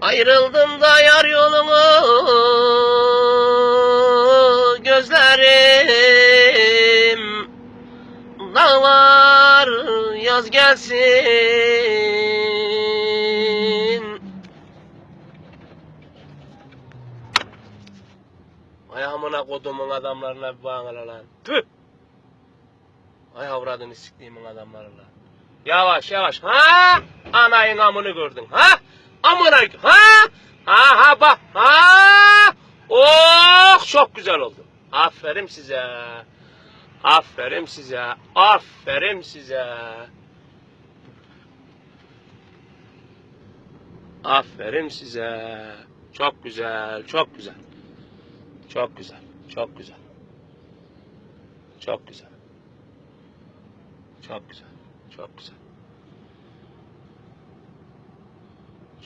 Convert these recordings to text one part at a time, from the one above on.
Ayrıldım da yar yolunu gözlerim Dağlar yaz gelsin Ay amına kodumun adamlarına bir bağına lan. Tüh! Ay avradını siktiğimin adamları lan. Yavaş yavaş. Ha? Anayın amını gördün. Ha? Amına ha? Ha ha bak. Ha? Oh çok güzel oldu. Aferin size. Aferin size. Aferin size. Aferin size. Çok güzel, çok güzel. Çok güzel, çok güzel. Çok güzel. Çok güzel, çok güzel.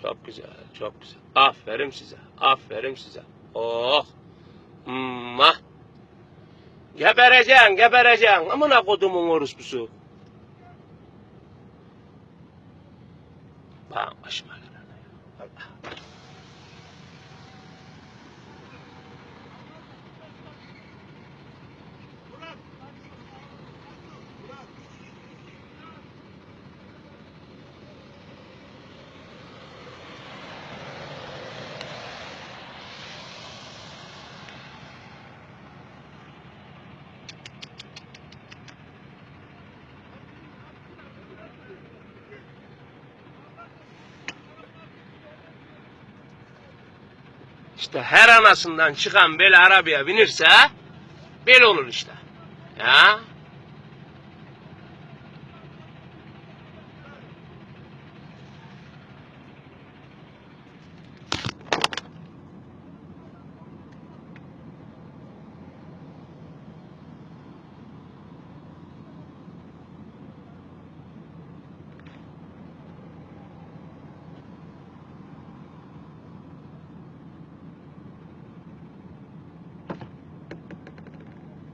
Çok güzel, çok güzel. Aferin size, aferin size. Oh. Mwah. Gebereceksin, gebereceksin. Amına kodumun orospusu. Bak başıma İşte her anasından çıkan böyle arabaya binirse böyle olur işte. Ya